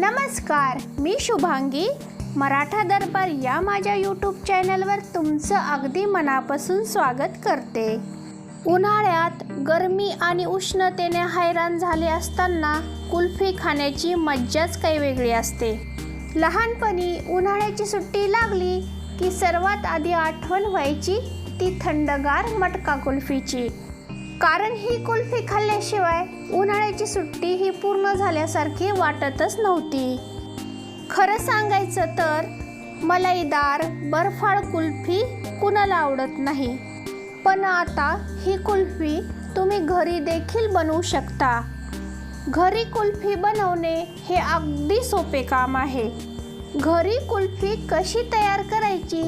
नमस्कार मी शुभांगी. मराठा दरबार या माझ्या यूट्यूब चॅनलवर तुमचं अगदी मनापासून स्वागत करते. उन्हाळ्यात गरमी आणि उष्णतेने हैराण झाले असताना कुल्फी खाण्याची मज्जाच काही वेगळी असते. लहानपणी उन्हाळ्याची सुट्टी लागली की सर्वात आधी आठवण व्हायची ती थंडगार मटका कुल्फीची. कारण ही कुल्फी खाल्ल्याशिवाय उन्हाळ्याची सुट्टी ही पूर्ण झाल्यासारखी वाटतच नव्हती. खरं सांगायचं तर मलाईदार बर्फाळ कुल्फी कुणाला आवडत नाही. पण आता ही कुल्फी तुम्ही घरी देखील बनवू शकता. घरी कुल्फी बनवणे हे अगदी सोपे काम आहे. घरी कुल्फी कशी तयार करायची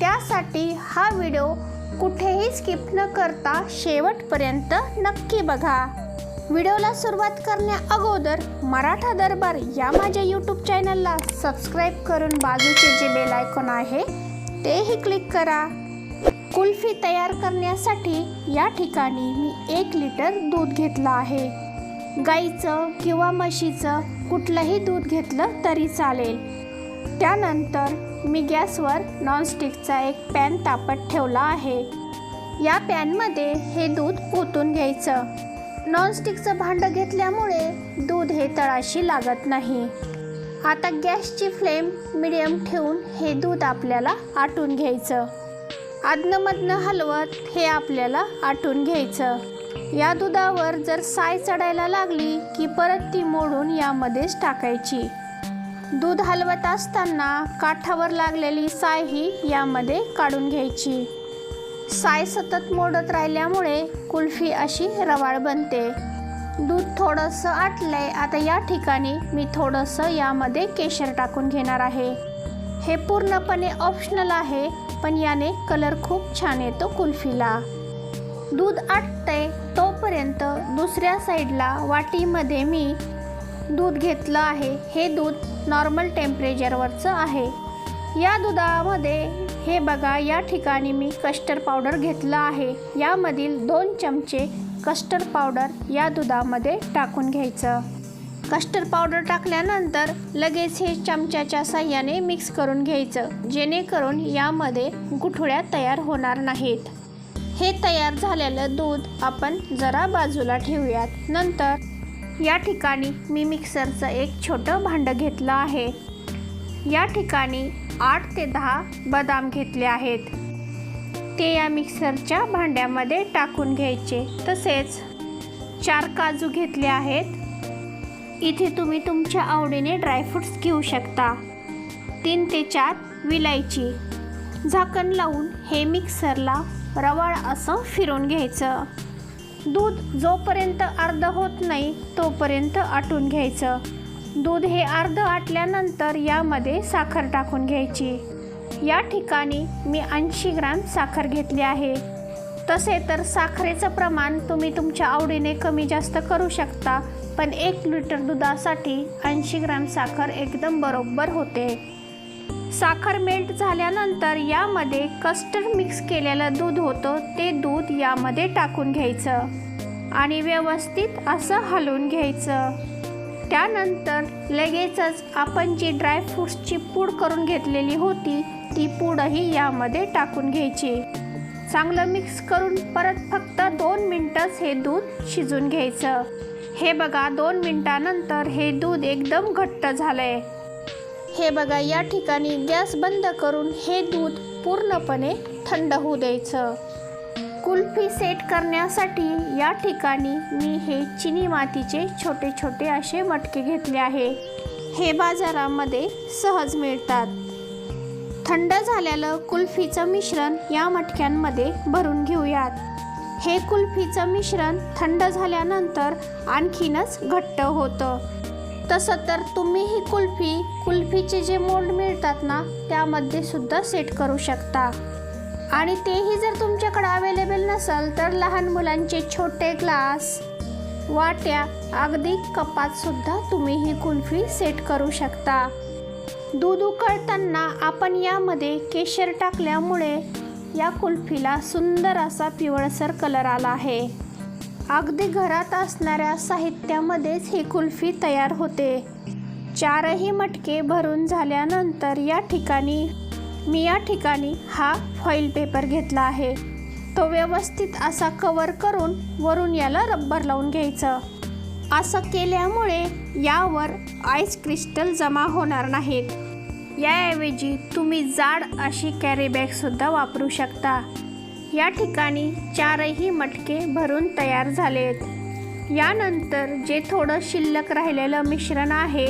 त्यासाठी हा व्हिडिओ कुठेही स्किप न करता शेवटपर्यंत नक्की बघा. व्हिडिओला सुरुवात करण्या अगोदर मराठा दरबार या माझ्या यूट्यूब चॅनलला सबस्क्राईब करून बाजूचे जे बेल आयकॉन आहे तेही क्लिक करा. कुल्फी तयार करण्यासाठी या ठिकाणी मी एक लिटर दूध घेतलं आहे. गाईचं किंवा म्हशीचं कुठलंही दूध घेतलं तरी चालेल. त्यानंतर मी गॅसवर नॉनस्टिकचा एक पॅन तापत ठेवला आहे. या पॅनमध्ये हे दूध ओतून घ्यायचं. नॉनस्टिकचं भांडं घेतल्यामुळे दूध हे तळाशी लागत नाही. आता गॅसची फ्लेम मिडियम ठेवून हे दूध आपल्याला आटून घ्यायचं. आदनमधनं हलवत हे आपल्याला आटून घ्यायचं. या दुधावर जर साय चढायला लागली की परत ती मोडून यामध्येच टाकायची. दूध हलवत असताना काठावर लागलेली साय ही यामध्ये काढून घ्यायची. साय सतत मोडत राहिल्यामुळे कुल्फी अशी रवाळ बनते. दूध थोडंसं आटलंय आता या ठिकाणी मी थोडंसं यामध्ये केशर टाकून घेणार आहे. हे पूर्णपणे ऑप्शनल आहे पण याने कलर खूप छान येतो कुल्फीला. दूध आटतंय तोपर्यंत दुसऱ्या साईडला वाटीमध्ये मी दूध घेतलं आहे. हे दूध नॉर्मल टेम्परेचरवरचं आहे. या दुधामध्ये हे बघा या ठिकाणी मी कस्टर्ड पावडर घेतलं आहे. यामधील दोन चमचे कस्टर्ड पावडर या दुधामध्ये टाकून घ्यायचं. कस्टर्ड पावडर टाकल्यानंतर लगेच हे चमच्याच्या साह्याने मिक्स करून घ्यायचं जेणेकरून यामध्ये गुठळ्या तयार होणार नाहीत. हे तयार झालेलं दूध आपण जरा बाजूला ठेवूयात. नंतर या ठिकाणी मी मिक्सरचं एक छोटं भांडं घेतलं आहे. या ठिकाणी आठ ते दहा बदाम घेतले आहेत. ते या मिक्सरच्या भांड्यामध्ये टाकून घ्यायचे. तसेच चार काजू घेतले आहेत. इथे तुम्ही तुमच्या आवडीने ड्रायफ्रूट्स घेऊ शकता. तीन ते चार विलायची. झाकण लावून हे मिक्सरला रवाळ असं फिरून घ्यायचं. दूध जोपर्यंत अर्ध होत नाही तोपर्यंत आटून घ्यायचं. दूध हे अर्ध आटल्यानंतर यामध्ये साखर टाकून घ्यायची. या ठिकाणी मी ऐंशी ग्राम साखर घेतली आहे. तसे तर साखरेचं प्रमाण तुम्ही तुमच्या आवडीने कमी जास्त करू शकता पण एक लिटर दुधासाठी ऐंशी ग्राम साखर एकदम बरोबर होते. साखर मेल्ट झाल्यानंतर यामध्ये कस्टर्ड मिक्स केलेलं दूध होतं ते दूध यामध्ये टाकून घ्यायचं आणि व्यवस्थित असं हलवून घ्यायचं. त्यानंतर लगेचच आपण जी ड्रायफ्रूट्सची पूड करून घेतलेली होती ती पूडही यामध्ये टाकून घ्यायची. चांगलं मिक्स करून परत फक्त दोन मिनटंच हे दूध शिजून घ्यायचं. हे बघा दोन मिनटानंतर हे दूध एकदम घट्ट झालं आहे हे बघा या ठिकाणी गॅस बंद करून हे दूध पूर्णपणे थंड होऊ द्यायचं. कुल्फी सेट करण्यासाठी या ठिकाणी मी हे चिनी मातीचे छोटे छोटे असे मटके घेतले आहे. हे बाजारामध्ये सहज मिळतात. थंड झालेलं कुल्फीचं मिश्रण या मटक्यांमध्ये भरून घेऊयात. हे कुल्फीचं मिश्रण थंड झाल्यानंतर आणखीनच घट्ट होतं. तसं तर तुम्ही ही कुल्फी कुल्फीचे जे मोल्ड मिळतात ना त्यामध्ये सुद्धा सेट करू शकता. आणि तेही जर तुमच्याकडे अवेलेबल नसेल तर लहान मुलांचे छोटे ग्लास वाट्या अगदी कपात सुद्धा तुम्ही ही कुल्फी सेट करू शकता. दूध उकळताना आपण यामध्ये केशर टाकल्यामुळे या कुल्फीला सुंदर असा पिवळसर कलर आला आहे. अगदी घरात असणाऱ्या साहित्यामध्येच ही कुल्फी तयार होते. चारही मटके भरून झाल्यानंतर या ठिकाणी मी या ठिकाणी हा फॉईल पेपर घेतला आहे. तो व्यवस्थित असा कवर करून वरून याला रब्बर लावून घ्यायचं. असं केल्यामुळे यावर आईस क्रिस्टल जमा होणार नाहीत. याऐवजी तुम्ही जाड अशी कॅरी बॅगसुद्धा वापरू शकता. या ठिकाणी चारही मटके भरून तयार झालेत. यानंतर जे थोडं शिल्लक राहिलेलं मिश्रण आहे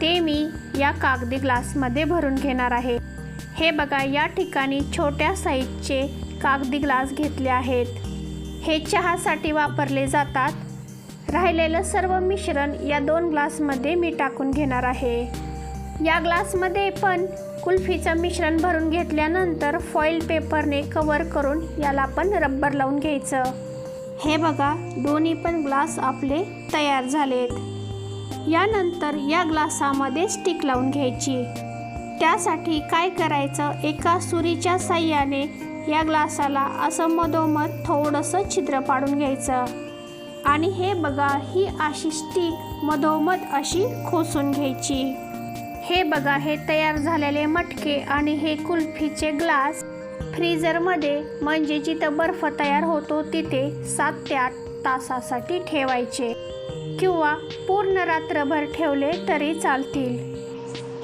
ते मी या कागदी ग्लासमध्ये भरून घेणार आहे. हे बघा या ठिकाणी छोट्या साईजचे कागदी ग्लास घेतले आहेत. हे चहासाठी वापरले जातात. राहिलेलं सर्व मिश्रण या दोन ग्लासमध्ये मी टाकून घेणार आहे. या ग्लासमध्ये पण कुल्फीचं मिश्रण भरून घेतल्यानंतर फॉईल पेपरने कवर करून याला पण रब्बर लावून घ्यायचं. हे बघा दोन्ही पण ग्लास आपले तयार झालेत. यानंतर या ग्लासामध्ये स्टिक लावून घ्यायची. त्यासाठी काय करायचं एका सुरीच्या साह्याने या ग्लासाला असं मधोमध थोडंसं छिद्र पाडून घ्यायचं. आणि हे बघा ही अशी स्टिक मधोमध अशी खोसून घ्यायची. हे बघा हे तयार झालेले मटके आणि हे कुल्फीचे ग्लास. फ्रीजरमध्ये म्हणजे जिथं बर्फ तयार होतो तिथे सात ते आठ तासासाठी ठेवायचे. किंवा पूर्ण रात्रभर ठेवले तरी चालतील.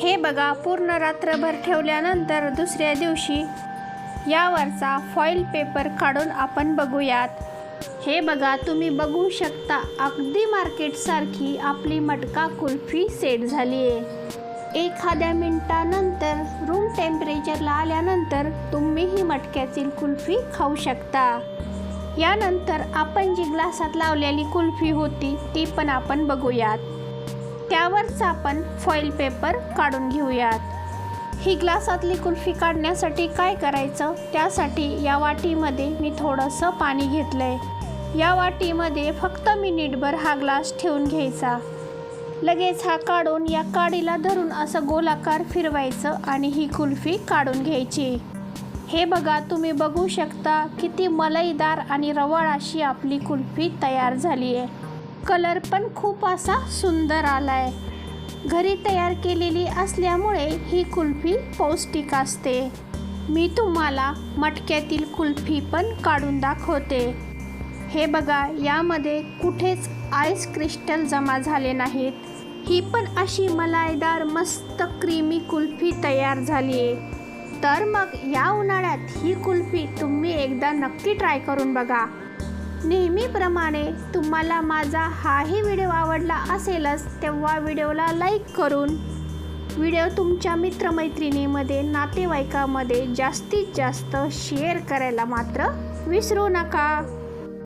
हे बघा पूर्ण रात्रभर ठेवल्यानंतर दुसऱ्या दिवशी यावरचा फॉईल पेपर काढून आपण बघूयात. हे बघा तुम्ही बघू शकता अगदी मार्केटसारखी आपली मटका कुल्फी सेट झाली आहे एखाद्या मिनिटानंतर रूम टेम्परेचरला आल्यानंतर तुम्ही ही मटक्यातील कुल्फी खाऊ शकता. यानंतर आपण जी ग्लासात लावलेली कुल्फी होती ती पण आपण बघूयात. त्यावरच आपण फॉईल पेपर काढून घेऊयात. ही ग्लासातली कुल्फी काढण्यासाठी काय करायचं? त्यासाठी या वाटीमध्ये मी थोडंसं पाणी घेतलं आहे या वाटीमध्ये फक्त मिनिटभर हा ग्लास ठेवून घ्यायचा. लगेच हा काढून या काडीला धरून असं गोलाकार फिरवायचं आणि ही कुल्फी काढून घ्यायची. हे बघा तुम्ही बघू शकता किती मलईदार आणि रवाळ अशी आपली कुल्फी तयार झाली आहे कलर पण खूप असा सुंदर आला आहे घरी तयार केलेली असल्यामुळे ही कुल्फी पौष्टिक असते. मी तुम्हाला मटक्यातील कुल्फी पण काढून दाखवते. हे बघा यामध्ये कुठेच आईस क्रिस्टल जमा झाले नाहीत. ही पण अशी मलाईदार मस्त क्रीमी कुल्फी तयार झाली आहे. तर मग या उन्हाळ्यात ही कुल्फी तुम्ही एकदा नक्की ट्राय करून बघा. नेहमीप्रमाणे तुम्हाला माझा हाही व्हिडिओ आवडला असेलच तेव्हा व्हिडिओला लाईक करून. व्हिडिओ तुमच्या मित्रमैत्रिणीमध्ये नातेवाईकामध्ये जास्तीत जास्त शेअर करायला मात्र विसरू नका.